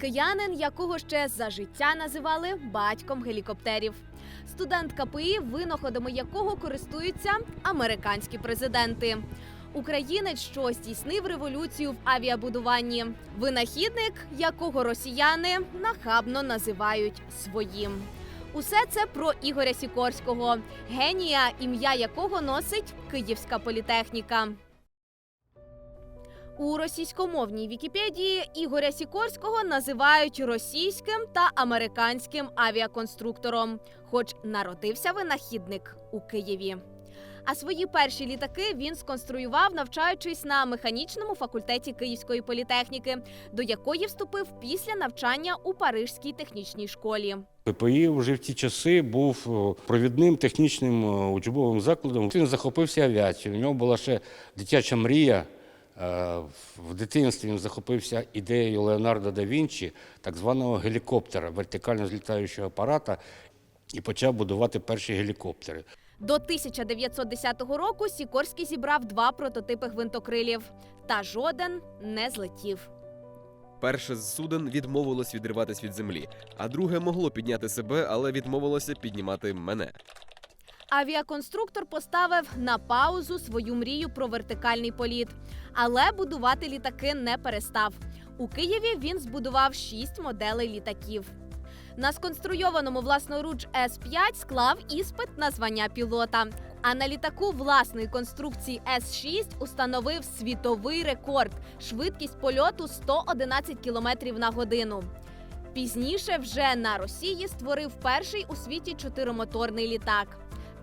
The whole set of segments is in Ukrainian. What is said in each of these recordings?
Киянин, якого ще за життя називали батьком гелікоптерів. Студент КПІ, винаходами якого користуються американські президенти. Українець, що здійснив революцію в авіабудуванні. Винахідник, якого росіяни нахабно називають своїм. Усе це про Ігоря Сікорського, генія, ім'я якого носить Київська політехніка. У російськомовній Вікіпедії Ігоря Сікорського називають російським та американським авіаконструктором, хоч народився винахідник у Києві. А свої перші літаки він сконструював, навчаючись на механічному факультеті Київської політехніки, до якої вступив після навчання у Парижській технічній школі. ППІ вже в ті часи був провідним технічним о, учбовим закладом. Він захопився авіацією. У нього була ще дитяча мрія. Е, В дитинстві він захопився ідеєю Леонардо да Вінчі, так званого гелікоптера, вертикально злітаючого апарата, і почав будувати перші гелікоптери. До 1910 року Сікорський зібрав два прототипи гвинтокрилів, та жоден не злетів. Перше з суден відмовилось відриватись від землі, а друге могло підняти себе, але відмовилося піднімати мене. Авіаконструктор поставив на паузу свою мрію про вертикальний політ, але будувати літаки не перестав. У Києві він збудував шість моделей літаків. На сконструйованому власноруч С-5 склав іспит на звання пілота. А на літаку власної конструкції С-6 установив світовий рекорд швидкість польоту 111 км на годину. Пізніше вже на Росії створив перший у світі чотиримоторний літак.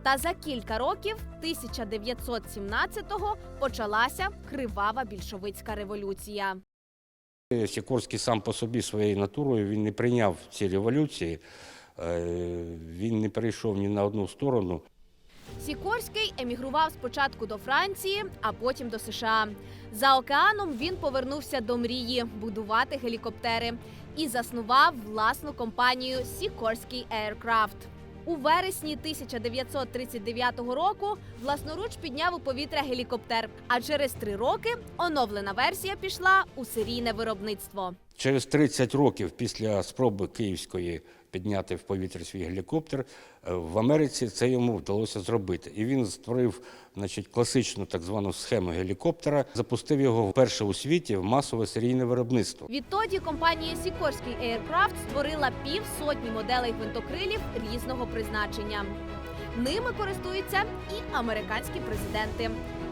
Та за кілька років, 1917-го, почалася кривава більшовицька революція. Сікорський сам по собі своєю натурою він не прийняв ці революції, е, він не перейшов ні на одну сторону. Сікорський емігрував спочатку до Франції, а потім до США. За океаном він повернувся до мрії будувати гелікоптери і заснував власну компанію Сікорський Aircraft. У вересні 1939 року власноруч підняв у повітря гелікоптер. А через три роки оновлена версія пішла у серійне виробництво. Через 30 років після спроби Київської підняти в повітря свій гелікоптер, е, в Америці це йому вдалося зробити. І він створив значить, класичну так звану схему гелікоптера, запустив його вперше у світі в масове серійне виробництво. Відтоді компанія Сікорський Aircraft створила півсотні моделей гвинтокрилів різного призначення. Ними користуються і американські президенти.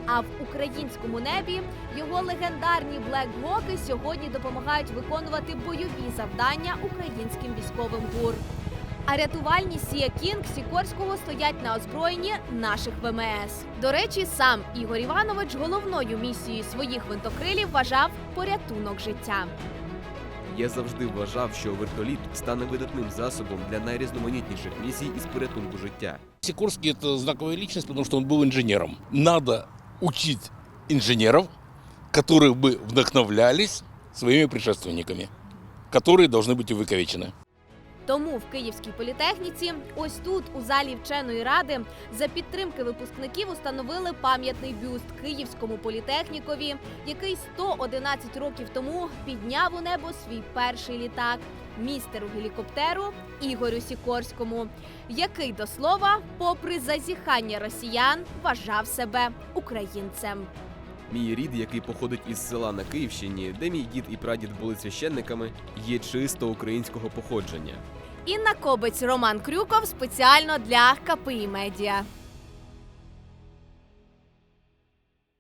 А в українському небі його легендарні блекгоки сьогодні допомагають виконувати бойові завдання українським військовим ГУР. А рятувальні Сія Кінг Сікорського стоять на озброєнні наших ВМС. До речі, сам Ігор Іванович головною місією своїх гвинтокрилів вважав порятунок життя. Я завжди вважав, що вертоліт стане видатним засобом для найрізноманітніших місій із порятунку життя. Сикорский – это знаковая личность, потому что он был инженером. Надо учить инженеров, которые бы вдохновлялись своими предшественниками, которые должны быть увековечены. Тому в Київській політехніці, ось тут, у залі вченої ради, за підтримки випускників установили пам'ятний бюст київському політехнікові, який 111 років тому підняв у небо свій перший літак містеру гелікоптеру Ігорю Сікорському, який до слова, попри зазіхання росіян, вважав себе українцем. Мій рід, який походить із села на Київщині, де мій дід і прадід були священниками, є чисто українського походження. Інна Кобець, Роман Крюков спеціально для КПІ Медіа.